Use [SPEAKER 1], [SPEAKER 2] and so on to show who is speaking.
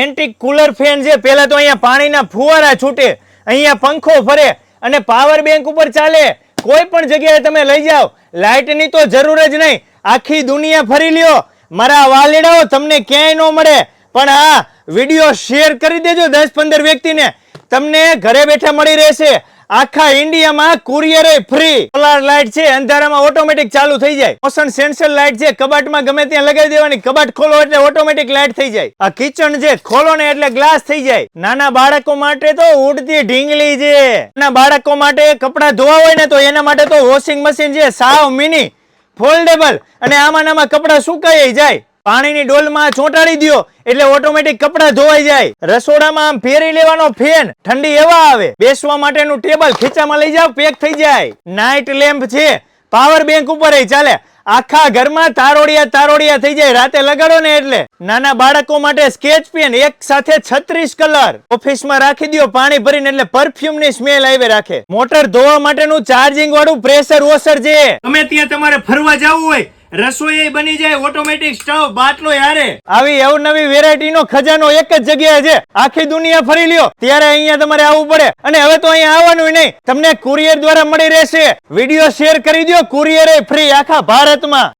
[SPEAKER 1] Antique cooler fan છે. પેલા તો અહીંયા પાણીના ફુવારા છૂટે. અહીંયા પંખો ફરે અને પાવર બેંક ઉપર ચાલે. કોઈ પણ જગ્યાએ તમે લઈ જાઓ. લાઇટની તો જરૂર જ નહીં. આખી દુનિયા ફરી લ્યો. મારા વાલીડાઓ તમને ક્યાંય ન મળે. પણ આ વીડિયો શેર કરી દેજો દસ પંદર વ્યક્તિને. તમને ઘરે બેઠા મળી રહેશે. આખા ઇન્ડિયામાં કુરિયર ફ્રી. સોલાર લાઇટ છે, અંધારામાં ઓટોમેટિક ચાલુ થઈ જાય. મોશન સેન્સર લાઇટ છે, કબાટમાં ગમે ત્યાં લગાવી દેવાની. કબાટ ખોલો એટલે ઓટોમેટિક લાઇટ થઈ જાય. આ કિચન છે, ખોલો ને એટલે ગ્લાસ થઈ જાય. નાના બાળકો માટે તો ઉડતી ઢીંગલી છે. નાના બાળકો માટે કપડાં ધોવા હોય ને તો એના માટે તો વોશિંગ મશીન છે. સાવ મિની ફોલ્ડેબલ અને આમાં નામાં કપડાં સુકાઈ જાય. પાણીની ડોલમાં ચોંટાડી દ્યો, એટલે ઓટોમેટિક કપડાં ધોવાઈ જાય. રસોડામાં આમ ફેરી લેવાનો ફેન, ઠંડી એવા આવે. બેસવા માટેનું ટેબલ ખીચામાં લઈ જાવ પેક થઈ જાય. નાઇટ લેમ્પ છે. પાવર બેંક ઉપર ચાલે. આખા ઘરમાં તારોડિયા તારોડિયા થઈ જાય, રાતે લગાડો ને એટલે. નાના બાળકો માટે સ્કેચ પેન એક સાથે છત્રીસ કલર. ઓફિસમાં રાખી દ્યો, પાણી ભરીને એટલે પરફ્યુમની સ્મેલ આવે રાખે. મોટર ધોવા માટેનું ચાર્જિંગ વાળું પ્રેશર વોશર છે. ગમે ત્યાં તમારે ફરવા જવું હોય રસોઈ બની જાય ઓટોમેટિક સ્ટવ બાટલો યારે. આવી અવનવી વેરાયટી નો ખજાનો એક જ જગ્યાએ છે. આખી દુનિયા ફરી લ્યો. ત્યારે અહીંયા તમારે આવવું પડે. અને હવે તો અહીંયા આવવાનું નહીં. તમને કુરિયર દ્વારા મળી રહેશે. વીડિયો શેર કરી દો કુરિયર ફ્રી આખા ભારતમાં.